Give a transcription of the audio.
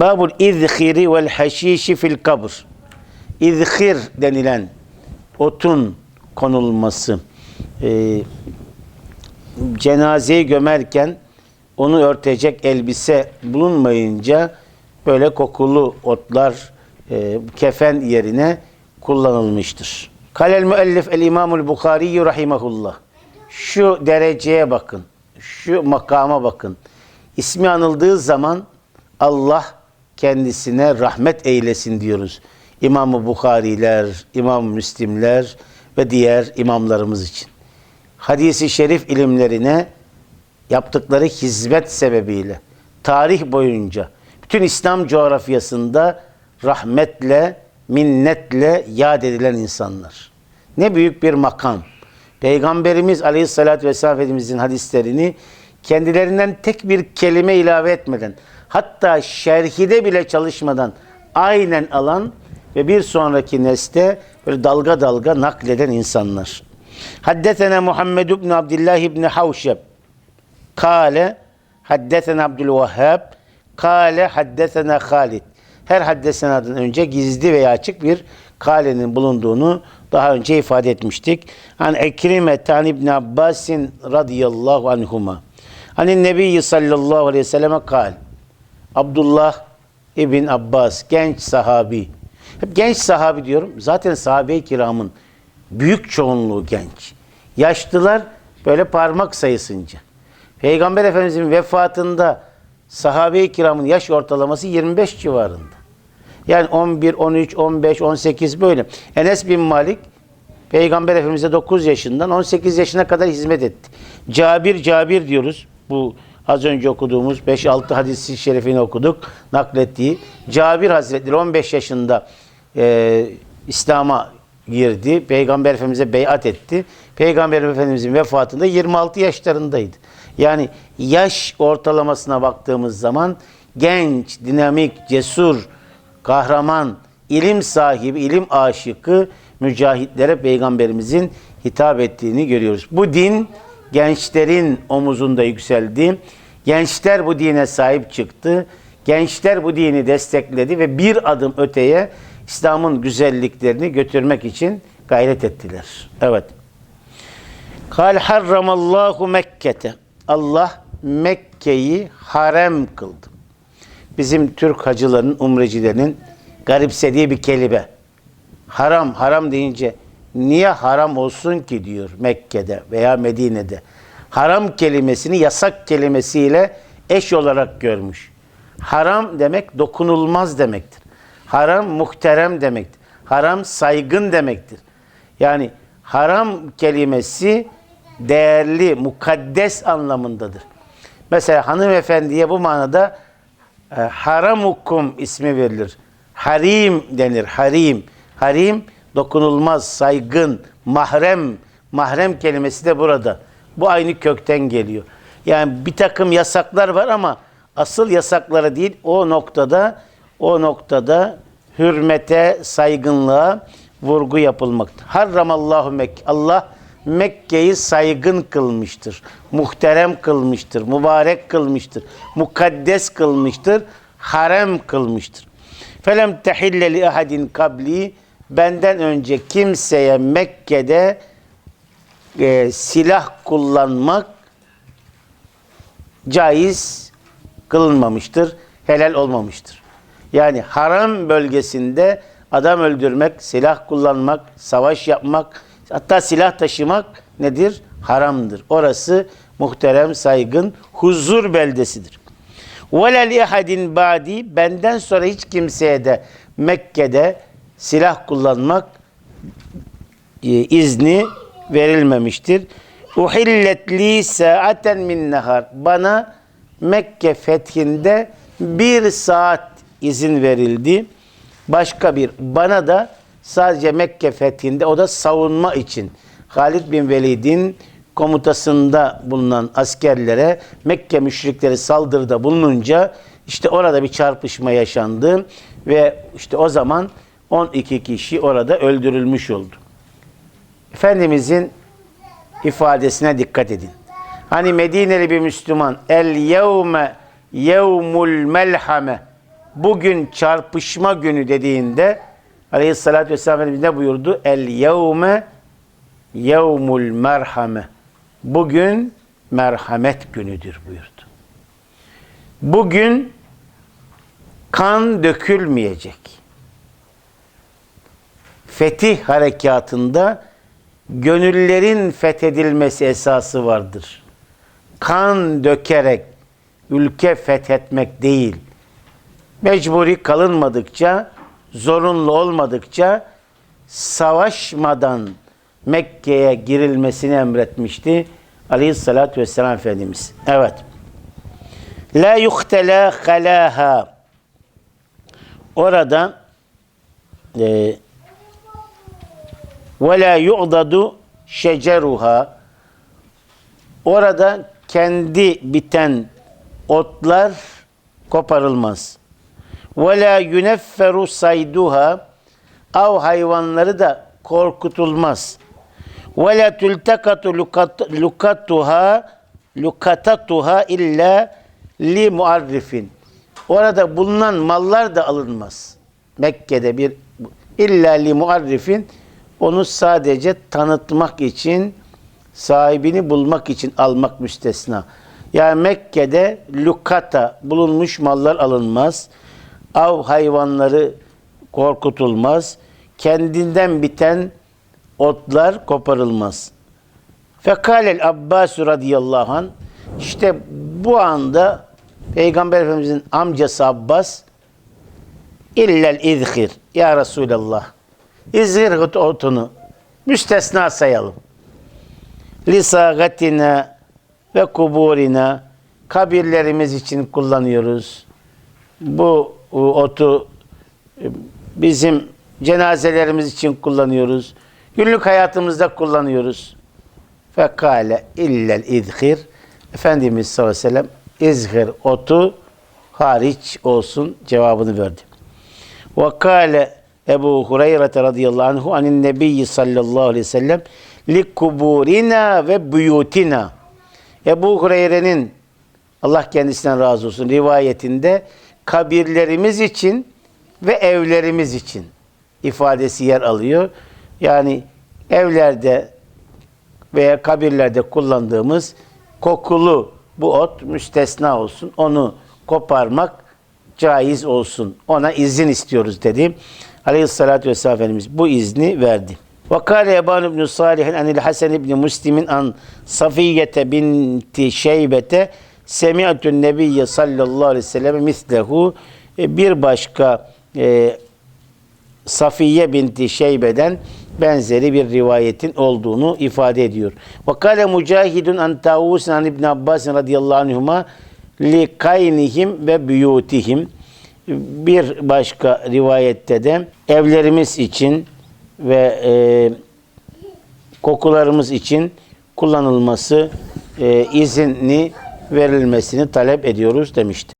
Babul izhiri vel haşişi fil kabr. İzhir denilen otun konulması. Ee, cenazeyi gömerken onu örtecek elbise bulunmayınca böyle kokulu otlar e, kefen yerine kullanılmıştır. Kalel müellif el İmamul Bukhari rahimahullah. Şu dereceye bakın. Şu makama bakın. İsmi anıldığı zaman Allah kendisine rahmet eylesin diyoruz. İmam-ı Bukhariler, İmam Müslimler ve diğer imamlarımız için. Hadisi şerif ilimlerine yaptıkları hizmet sebebiyle tarih boyunca bütün İslam coğrafyasında rahmetle, minnetle yad edilen insanlar. Ne büyük bir makam. Peygamberimiz Aleyhisselatü Vesselam Efendimizin hadislerini kendilerinden tek bir kelime ilave etmeden hatta şerhide bile çalışmadan aynen alan ve bir sonraki nesle böyle dalga dalga nakleden insanlar. Haddetena Muhammed ibn Abdullah ibn Havşeb Kale haddesena Abdülvehhab Kale haddesena Halid. Her haddesenadan önce gizli veya açık bir kalenin bulunduğunu daha önce ifade etmiştik. An Ekrime Tan İbn Abbasin radıyallahu anhuma. Hani Nebi sallallahu aleyhi ve selleme kal. Abdullah İbn Abbas genç sahabi. Hep genç sahabi diyorum. Zaten sahabe-i kiramın büyük çoğunluğu genç. Yaşlılar böyle parmak sayısınca. Peygamber Efendimizin vefatında sahabe-i kiramın yaş ortalaması 25 civarında. Yani 11, 13, 15, 18 böyle. Enes bin Malik Peygamber Efendimiz'e 9 yaşından 18 yaşına kadar hizmet etti. Cabir Cabir diyoruz. Bu az önce okuduğumuz 5-6 hadisi şerifini okuduk. Naklettiği. Cabir Hazretleri 15 yaşında e, İslam'a girdi. Peygamber Efendimiz'e beyat etti. Peygamber Efendimiz'in vefatında 26 yaşlarındaydı. Yani yaş ortalamasına baktığımız zaman genç, dinamik, cesur, kahraman, ilim sahibi, ilim aşıkı mücahitlere peygamberimizin hitap ettiğini görüyoruz. Bu din gençlerin omuzunda yükseldi. Gençler bu dine sahip çıktı. Gençler bu dini destekledi ve bir adım öteye İslam'ın güzelliklerini götürmek için gayret ettiler. Evet. Kal harramallahu Mekke'te. Allah Mekke'yi harem kıldı. Bizim Türk hacıların, umrecilerinin garipsediği bir kelime. Haram, haram deyince niye haram olsun ki diyor Mekke'de veya Medine'de. Haram kelimesini yasak kelimesiyle eş olarak görmüş. Haram demek dokunulmaz demektir. Haram muhterem demektir. Haram saygın demektir. Yani haram kelimesi değerli, mukaddes anlamındadır. Mesela hanımefendiye bu manada e, haramukum ismi verilir. Harim denir, harim. Harim dokunulmaz, saygın, mahrem. Mahrem kelimesi de burada. Bu aynı kökten geliyor. Yani bir takım yasaklar var ama asıl yasaklara değil o noktada o noktada hürmete, saygınlığa vurgu yapılmakta. Harramallahu Mekke. Allah Mekke'yi saygın kılmıştır. Muhterem kılmıştır. Mübarek kılmıştır. Mukaddes kılmıştır. Harem kılmıştır. Felem tehille li ahadin kabli benden önce kimseye Mekke'de e, silah kullanmak caiz kılınmamıştır. Helal olmamıştır. Yani haram bölgesinde adam öldürmek, silah kullanmak, savaş yapmak, hatta silah taşımak nedir? Haramdır. Orası muhterem, saygın, huzur beldesidir. وَلَا لِيَحَدٍ badi Benden sonra hiç kimseye de Mekke'de silah kullanmak e, izni verilmemiştir. Uhillet li saaten min nehar. Bana Mekke fethinde bir saat izin verildi. Başka bir bana da sadece Mekke fethinde o da savunma için Halid bin Velid'in komutasında bulunan askerlere Mekke müşrikleri saldırıda bulununca işte orada bir çarpışma yaşandı ve işte o zaman 12 kişi orada öldürülmüş oldu. Efendimizin ifadesine dikkat edin. Hani Medineli bir Müslüman el yevme yevmul melhame bugün çarpışma günü dediğinde Aleyhisselatü Vesselam Efendimiz ne buyurdu? El yevme yevmul merhame. Bugün merhamet günüdür buyurdu. Bugün kan dökülmeyecek. Fetih harekatında gönüllerin fethedilmesi esası vardır. Kan dökerek ülke fethetmek değil. Mecburi kalınmadıkça, zorunlu olmadıkça savaşmadan Mekke'ye girilmesini emretmişti Aleyhissalatü Vesselam Efendimiz. Evet. La yuhtela halaha. Orada e, ve la yu'dadu şeceruha. Orada kendi biten otlar koparılmaz. Ve la yunefferu sayduha. Av hayvanları da korkutulmaz. Ve la tultakatu lukat- lukatuha lukatatuha illa li muarrifin. Orada bulunan mallar da alınmaz. Mekke'de bir illa li muarrifin onu sadece tanıtmak için sahibini bulmak için almak müstesna. Yani Mekke'de lukata bulunmuş mallar alınmaz. Av hayvanları korkutulmaz. Kendinden biten otlar koparılmaz. Fekalel Abbas radıyallahu an işte bu anda Peygamber Efendimizin amcası Abbas illel izhir ya Resulallah izhir otunu müstesna sayalım. Lisagatina ve kuburina kabirlerimiz için kullanıyoruz. Bu otu e, bizim cenazelerimiz için kullanıyoruz. Günlük hayatımızda kullanıyoruz. Fekale illel izhir Efendimiz sallallahu aleyhi ve sellem izhir otu hariç olsun cevabını verdi. Ve kâle Ebu Hureyre radıyallahu anhu anin nebiyyi sallallahu aleyhi ve sellem li kuburina ve buyutina. Ebu Hureyre'nin Allah kendisinden razı olsun rivayetinde kabirlerimiz için ve evlerimiz için ifadesi yer alıyor. Yani evlerde veya kabirlerde kullandığımız kokulu bu ot müstesna olsun. Onu koparmak caiz olsun. Ona izin istiyoruz dedi. Aleyhissalatü vesselam Efendimiz bu izni verdi. Ve kâle Eban ibn Salih'in anil Hasan ibn Müslim'in an Safiyete binti Şeybete semi'tun nebiyye sallallahu aleyhi ve sellem mislehu E, bir başka e, Safiye binti Şeybe'den benzeri bir rivayetin olduğunu ifade ediyor. Ve kâle Mücahidun an Tavus an İbn Abbas radıyallahu anhuma li kaynihim ve buyutihim. Bir başka rivayette de evlerimiz için ve e, kokularımız için kullanılması e, izni verilmesini talep ediyoruz demişti.